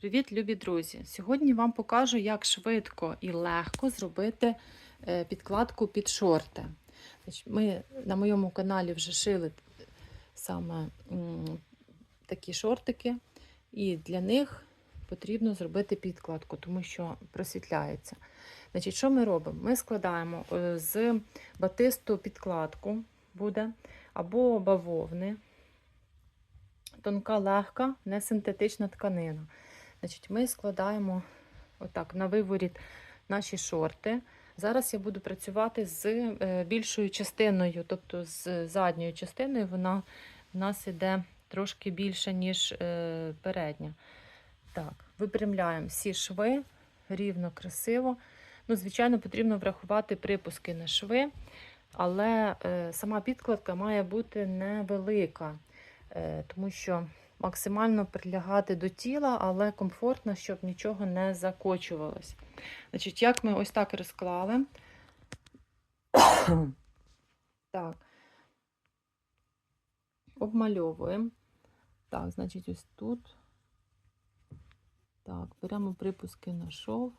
Привіт, любі друзі! Сьогодні вам покажу, як швидко і легко зробити е, підкладку під шорти. Ми на моєму каналі вже шили саме такі шортики, і для них потрібно зробити підкладку, тому що просвітляється. Значить, Що ми робимо? Ми складаємо е, з батисту підкладку буде або бавовни, тонка, легка, не синтетична тканина. Значить, Ми складаємо отак на виворіт наші шорти. Зараз я буду працювати з е, більшою частиною, тобто з задньою частиною, вона в нас іде трошки більше, ніж е, передня. Так, Випрямляємо всі шви рівно, красиво. Ну, Звичайно, потрібно врахувати припуски на шви, але е, сама підкладка має бути невелика, тому що максимально прилягати до тіла, але комфортно, щоб нічого не закочувалось. Значить, як ми ось так розклали. так. Обмальовуємо. Так, значить, ось тут. Так, беремо припуски на шов.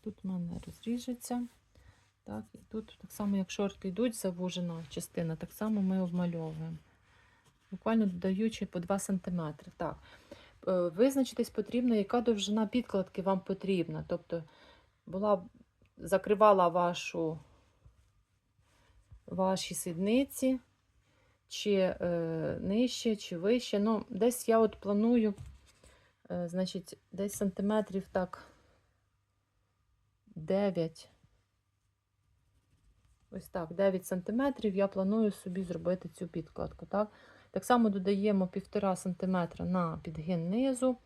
Тут в мене розріжеться. Так, і тут так само, як шорти йдуть, завужена частина, так само ми обмальовуємо. Буквально додаючи по 2 см. Так. Е, Визначитись потрібно, яка довжина підкладки вам потрібна. Тобто була, закривала вашу, ваші сідниці, чи е, нижче, чи вище. Ну, десь я от планую, е, значить, десь сантиметрів так 9. Ось так, 9 см я планую собі зробити цю підкладку. Так так само додаємо 1,5 см на підгин низу,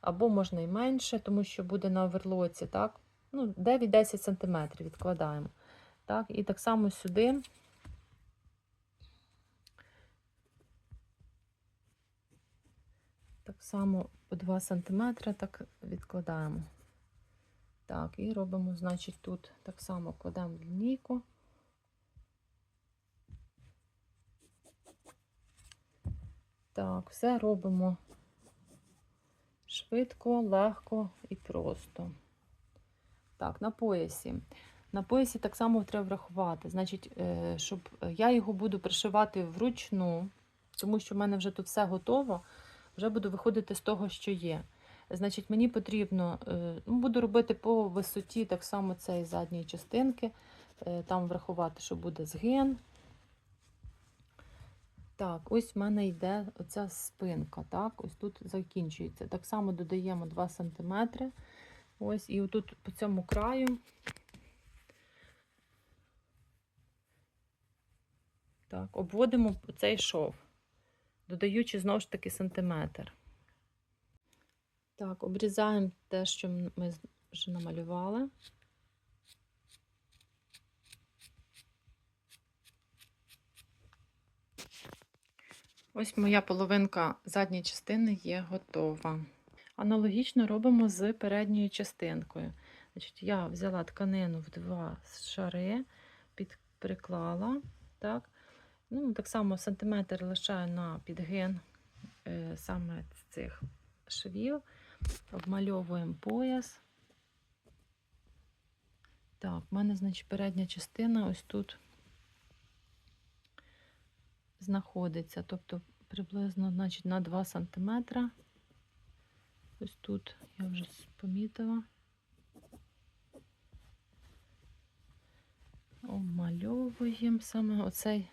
або можна і менше, тому що буде на оверлоці. так, ну 9-10 см відкладаємо. Так, І так само сюди. Так само по 2 см так відкладаємо. Так, і робимо, значить, тут так само кладемо лінійку. Так, все робимо швидко, легко і просто. Так, на поясі. На поясі так само треба врахувати. Значить, е, щоб я його буду пришивати вручну, тому що в мене вже тут все готово, вже буду виходити з того, що є. Значить, мені потрібно, е, ну, буду робити по висоті так само цієї задньої частинки, е, там врахувати, що буде згин. Так, ось в мене йде оця спинка. Так, ось тут закінчується. Так само додаємо 2 см. Ось, і отут по цьому краю. Так, обводимо цей шов, додаючи знову ж таки сантиметр. Так, обрізаємо те, що ми вже намалювали. Ось моя половинка задньої частини є готова. Аналогічно робимо з передньою частинкою. Значить, Я взяла тканину в два шари, під, приклала. Так Ну, так само сантиметр лишаю на підгин е, саме цих швів, обмальовуємо пояс. Так, в мене, значить, передня частина ось тут знаходиться, тобто приблизно значить, на 2 см. Ось тут я вже помітила. Обмальовуємо саме оцей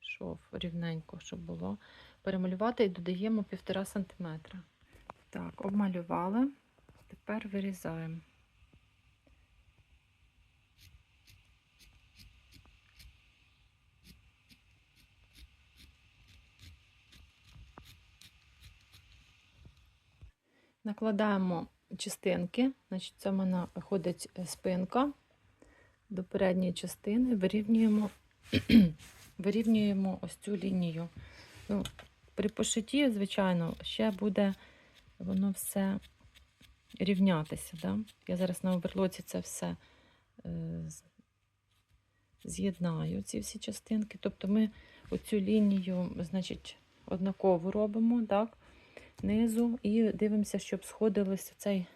шов рівненько, щоб було. Перемалювати і додаємо 1,5 см. Так, обмалювали, тепер вирізаємо. Накладаємо частинки, значить, це в мене виходить спинка до передньої частини, вирівнюємо вирівнюємо ось цю лінію. Ну, При пошитті, звичайно, ще буде воно все рівнятися. Да? Я зараз на оверлоці це все е, з'єднаю, ці всі частинки. Тобто ми оцю лінію, значить, однаково робимо, так, низу, і дивимося, щоб сходилось оцей,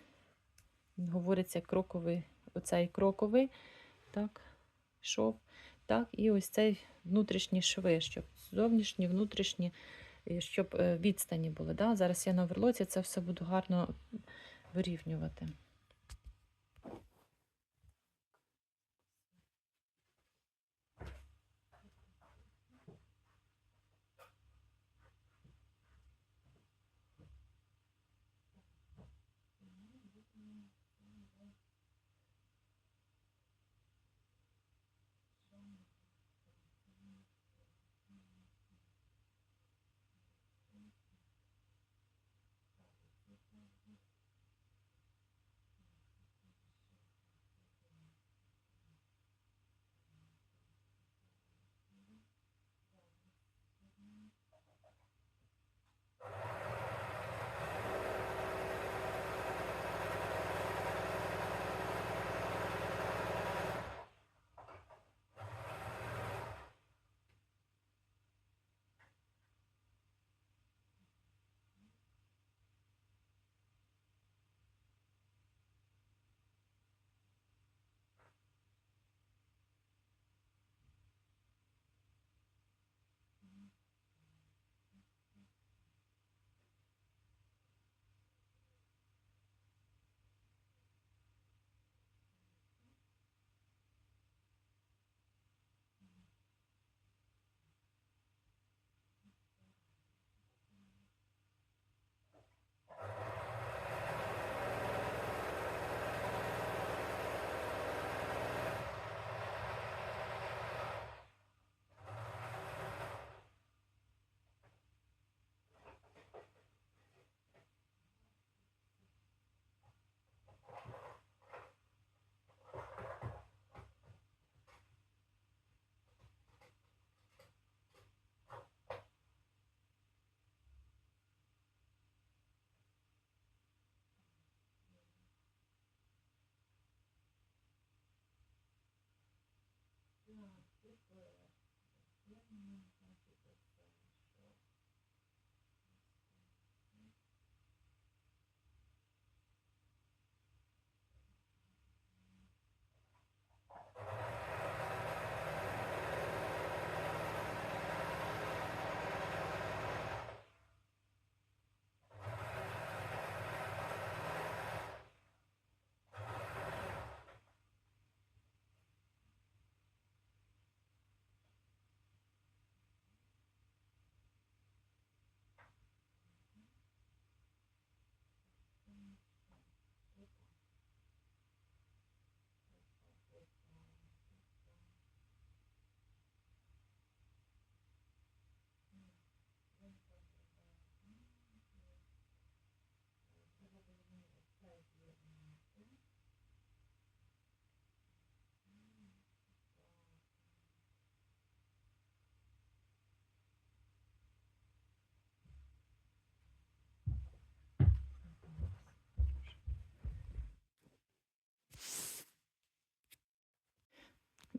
говориться, кроковий, оцей кроковий, так, шов, так, і ось цей внутрішні шви, щоб зовнішні, внутрішні, щоб е, відстані були. Да? Зараз я на оверлоці це все буду гарно вирівнювати. Wait.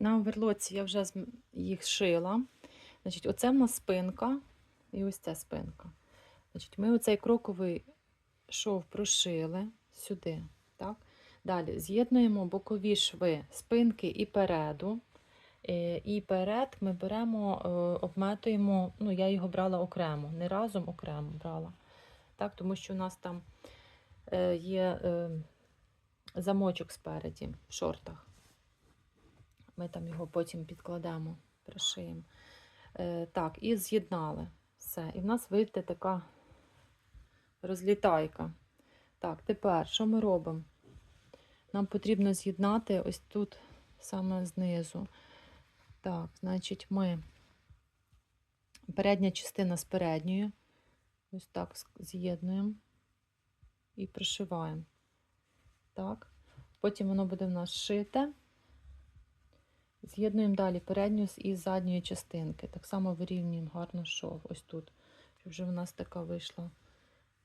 На оверлоці я вже їх шила. Значить, оце в нас спинка і ось ця спинка. Значить, ми оцей кроковий шов прошили сюди. Так? Далі з'єднуємо бокові шви спинки і переду. Е, І перед ми беремо, е, обметуємо, ну, я його брала окремо, не разом окремо брала. Так, тому що у нас там е, є замочок спереді в шортах. Ми там його потім підкладемо, пришиємо. Е, так, і з'єднали все. І в нас вийде така розлітайка. Так, тепер що ми робимо? Нам потрібно з'єднати ось тут саме знизу. Так, значить, ми передня частина з передньою. Ось так з'єднуємо і пришиваємо. Так. Потім воно буде в нас шите. З'єднуємо далі передню і задньої частинки. Так само вирівнюємо гарно шов ось тут, щоб вже в нас така вийшла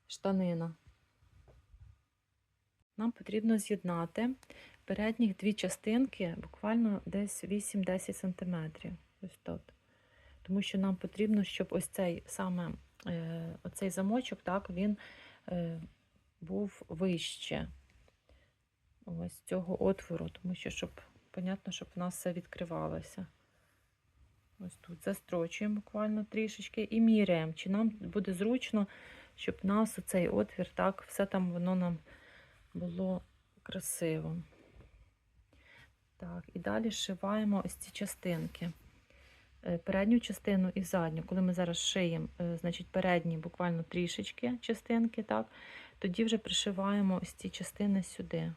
штанина. Нам потрібно з'єднати передніх дві частинки буквально десь 8-10 см. Ось тут. Тому що нам потрібно, щоб ось цей саме е, оцей замочок, так, він е, був вище ось цього отвору, тому що, щоб, понятно, щоб в нас все відкривалося. Ось тут застрочуємо буквально трішечки і міряємо, чи нам буде зручно, щоб в нас оцей отвір, так, все там воно нам було красиво. Так, і далі зшиваємо ось ці частинки. Е, Передню частину і задню. Коли ми зараз шиємо, е, значить передні буквально трішечки частинки, так, тоді вже пришиваємо ось ці частини сюди.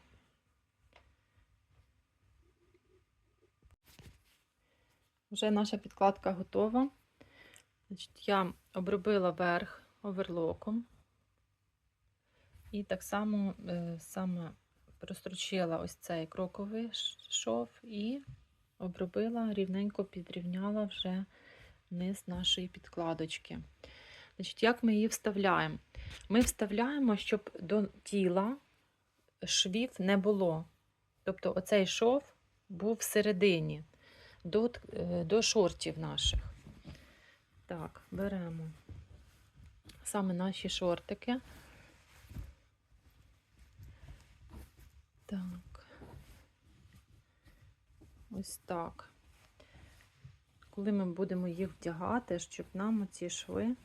Вже наша підкладка готова. Значить, я обробила верх оверлоком. І так само е, саме прострочила ось цей кроковий шов і обробила, рівненько підрівняла вже низ нашої підкладочки. Значить, як ми її вставляємо? Ми вставляємо, щоб до тіла швів не було. Тобто оцей шов був всередині, до, е, до шортів наших. Так, беремо саме наші шортики. Так. Ось так. Коли ми будемо їх вдягати, щоб нам оці шви.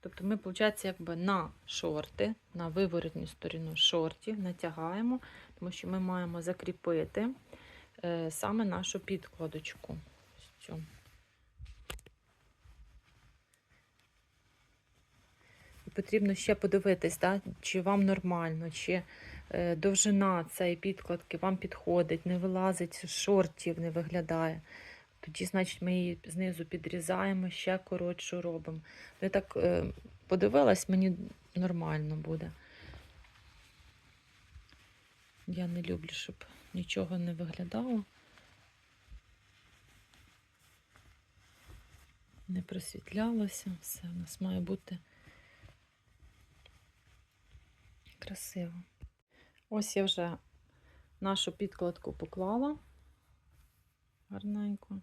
Тобто ми, виходить, якби на шорти, на виворотню сторону шортів натягаємо, тому що ми маємо закріпити саме нашу підкладочку. Ось цю. Потрібно ще подивитись, да, чи вам нормально, чи е, довжина цієї підкладки вам підходить, не вилазить шортів, не виглядає. Тоді, значить, ми її знизу підрізаємо, ще коротшу робимо. Я так е, подивилась, мені нормально буде. Я не люблю, щоб нічого не виглядало. Не просвітлялося. Все у нас має бути красиво. Ось я вже нашу підкладку поклала гарненько.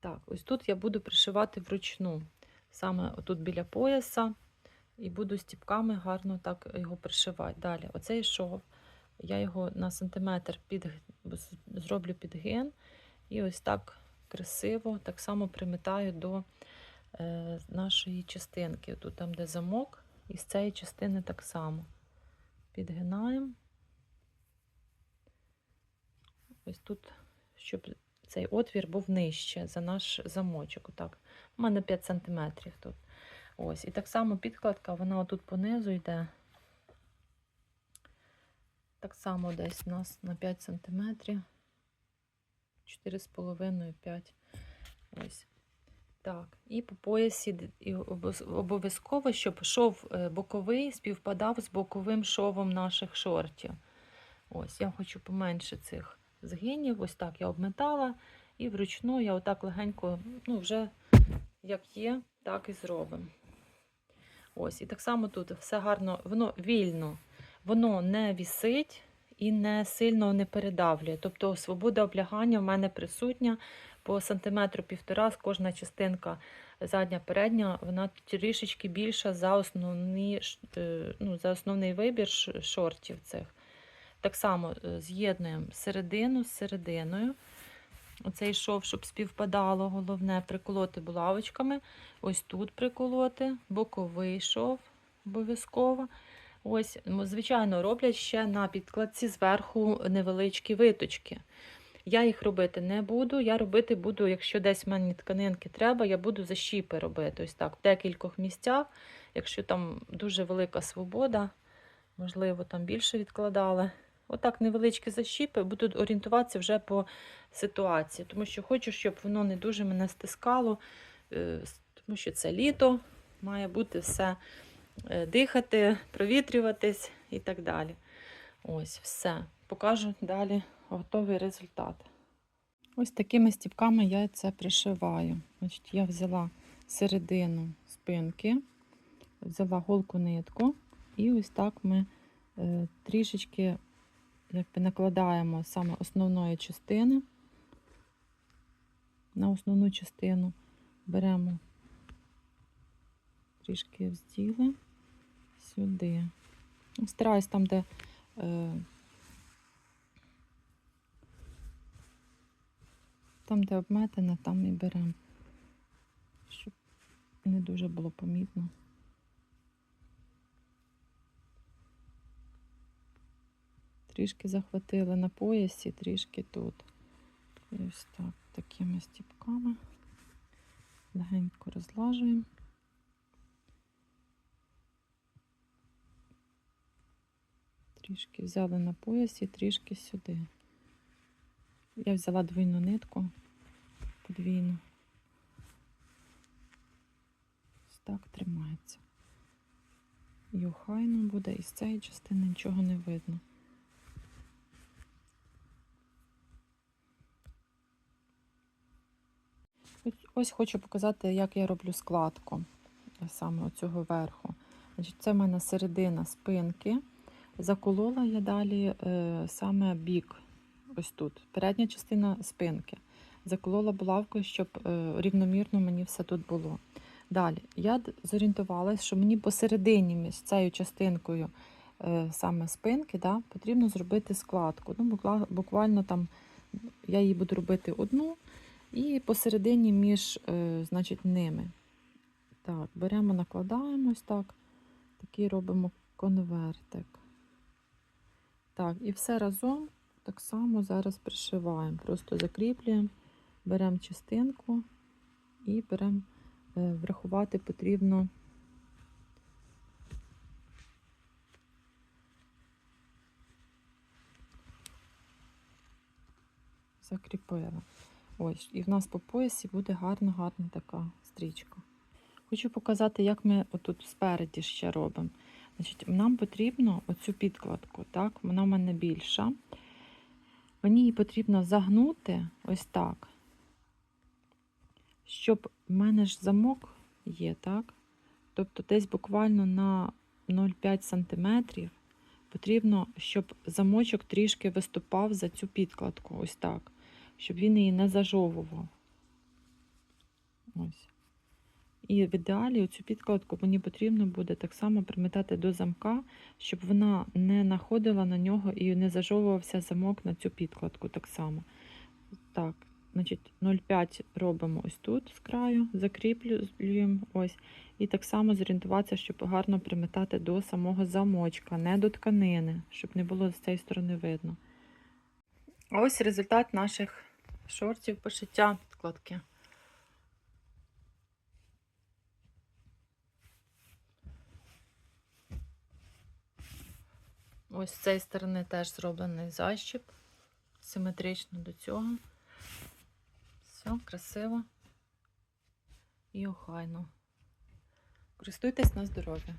Так, ось тут я буду пришивати вручну, саме отут біля пояса, і буду стіпками гарно так його пришивати. Далі, оцей шов, я його на сантиметр під, зроблю підгин, і ось так красиво, так само приметаю до е, нашої частинки. Тут там, де замок, і з цієї частини так само. Підгинаємо. Ось тут, щоб цей отвір був нижче за наш замочок. Отак. У мене 5 см тут. Ось. І так само підкладка, вона отут понизу йде. Так само десь у нас на 5 см. 4,5-5. Ось. Так, і по поясі обов'язково, щоб шов е, боковий співпадав з боковим шовом наших шортів. Ось, я хочу поменше цих згинів. Ось так я обметала. І вручну я отак легенько, ну, вже як є, так і зробимо. Ось, і так само тут все гарно, воно вільно, воно не вісить і не сильно не передавлює. Тобто свобода облягання в мене присутня по сантиметру півтора, кожна частинка задня, передня, вона трішечки більша за основний, е, ну, за основний вибір шортів цих. Так само е, з'єднуємо середину з серединою. Оцей шов, щоб співпадало, головне приколоти булавочками. Ось тут приколоти, боковий шов обов'язково. Ось, звичайно, роблять ще на підкладці зверху невеличкі виточки. Я їх робити не буду. Я робити буду, якщо десь в мене тканинки треба, я буду защіпи робити. Ось так, в декількох місцях. Якщо там дуже велика свобода, можливо, там більше відкладали. Отак невеличкі защіпи, буду орієнтуватися вже по ситуації, тому що хочу, щоб воно не дуже мене стискало, е, тому що це літо, має бути все дихати, провітрюватись і так далі. Ось, все. Покажу далі готовий результат. Ось такими стіпками я це пришиваю. Значить, я взяла середину спинки, взяла голку нитку, і ось так ми е, трішечки якби накладаємо саме основної частини. На основну частину беремо трішки взділи сюди. Ну, Стараюсь там, де е, там, де обметане, там і беремо, щоб не дуже було помітно. Трішки захватили на поясі, трішки тут. І ось так, такими стіпками. Легенько розлажуємо. Трішки взяли на пояс і трішки сюди. Я взяла двійну нитку, подвійну. Ось так тримається. І охайно буде, і з цієї частини нічого не видно. Ось, хочу показати, як я роблю складку саме оцього верху. Це в мене середина спинки. Заколола я далі е, саме бік, ось тут, передня частина спинки. Заколола булавкою, щоб е, рівномірно мені все тут було. Далі я зорієнтувалася, що мені посередині між цією частинкою е, саме спинки да, потрібно зробити складку. Ну, буквально там я її буду робити одну, і посередині між значить, ними. Так, беремо, накладаємо ось так. Такий робимо конвертик. Так, і все разом так само зараз пришиваємо. Просто закріплюємо, беремо частинку і беремо, е, врахувати потрібно. Закріпила. Ось, і в нас по поясі буде гарна-гарна така стрічка. Хочу показати, як ми отут спереді ще робимо. Значить, нам потрібно оцю підкладку, так, вона в мене більша. Мені її потрібно загнути ось так, щоб в мене ж замок є, так? Тобто десь буквально на 0,5 см потрібно, щоб замочок трішки виступав за цю підкладку, ось так, щоб він її не зажовував. Ось. І в ідеалі цю підкладку мені потрібно буде так само приметати до замка, щоб вона не находила на нього і не зажовувався замок на цю підкладку так само. Так, значить 0,5 робимо ось тут з краю, закріплюємо ось. І так само зорієнтуватися, щоб гарно приметати до самого замочка, не до тканини, щоб не було з цієї сторони видно. Ось результат наших шортів пошиття підкладки. Ось з цієї сторони теж зроблений защіп, симетрично до цього. Все, красиво і охайно. Користуйтесь на здоров'я.